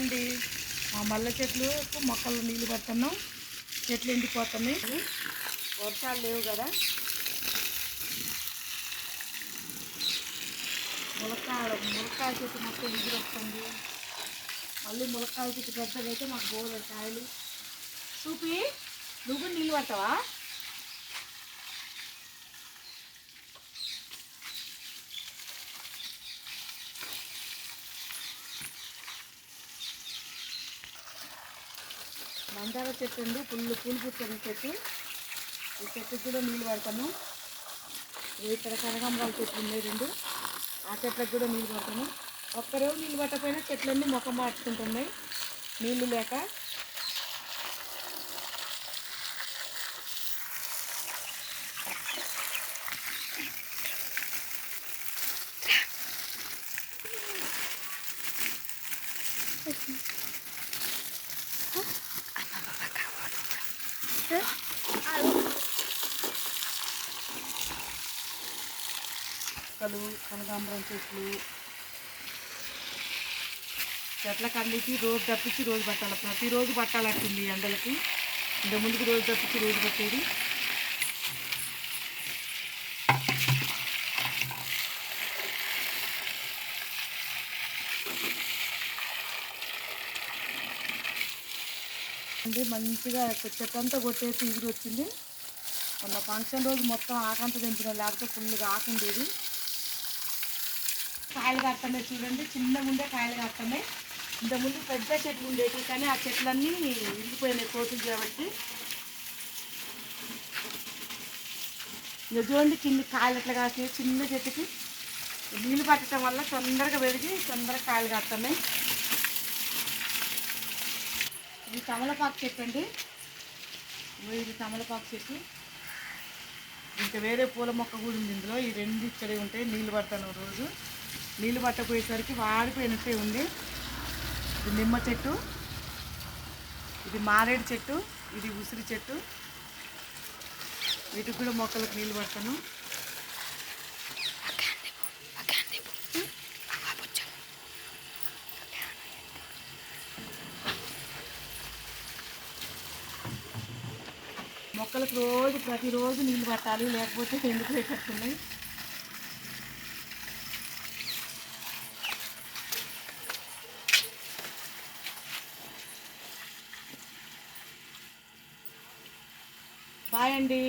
అండి. మా మల్లె చెట్లు మొక్కలు నీళ్ళు పడుతున్నాం. చెట్లు ఎండిపోతున్నాయి. వర్షాలు లేవు కదా. ములక్కాయ ములక్కాయ చెట్టు మొత్తం ఎదురు వస్తుంది. మళ్ళీ ములక్కాయ చెట్టు పెద్దగా అయితే మాకు గోడ కాయలు. చూపి నువ్వు నీళ్ళు పడతావా? మందార చెట్టు అండి పుల్లు పూలు పుట్టిన చెట్టు. ఈ చెట్టుకి కూడా నీళ్ళు పడతాము ఇక్కడ కనకాంబరాల చెట్లు ఉన్నాయి రెండు. ఆ చెట్లకు కూడా నీళ్ళు పడతాము ఒక్కరోజు నీళ్ళు పట్టకపోయినా చెట్లన్నీ మొక్క మార్చుకుంటున్నాయి. నీళ్ళు లేక. మొక్కలు కనకాంబరం చెట్లు చెట్ల అన్నిటి రోజు తప్పించి రోజు పట్టాలి ప్రతిరోజు పట్టాలంటుంది ఎండలకి. ఇంత ముందుకు రోజు తప్పించి రోజు పట్టేది. అండి మంచిగా చెట్టంతా కొట్టేసి ఎగురు వచ్చింది. మొన్న ఫంక్షన్ రోజు మొత్తం ఆకంతా తెంపిన లేకపోతే ఫుల్గా ఆకుండేది కాయలు కడుతున్నాయి చూడండి చిన్నగా ఉండే కాయలు కడుతున్నాయి ఇంతకుముందు పెద్ద చెట్లు ఉండేవి కానీ ఆ చెట్లన్నీ ఇరిగిపోయినాయి కోతులు కాబట్టి. ఇంకా చూడండి చిన్న కాయలు ఎట్లా కాసి చిన్న చెట్టుకి నీళ్ళు పట్టడం వల్ల తొందరగా పెరిగి తొందరగా కాయలు కడుతున్నాయి ఇది తమలపాకు చెట్టు అండి. ఇది తమలపాకు చెట్టు. ఇంకా వేరే పూల మొక్క కూడా ఉంది ఇందులో. ఈ రెండు ఇక్కడే ఉంటాయి. నీళ్ళు పడతాను రోజు. నీళ్ళు పట్టపోయేసరికి వాడిపోయినట్టే ఉంది. ఇది నిమ్మ చెట్టు. ఇది మారేడు చెట్టు. ఇది ఉసిరి చెట్టు. వీటికి కూడా మొక్కలకు నీళ్ళు పడతాను. మొక్కలకు రోజు ప్రతిరోజు నీళ్ళు పట్టాలి లేకపోతే ఎందుకు ఎండిపోయేటట్టున్నాయి బాయ్ అండి.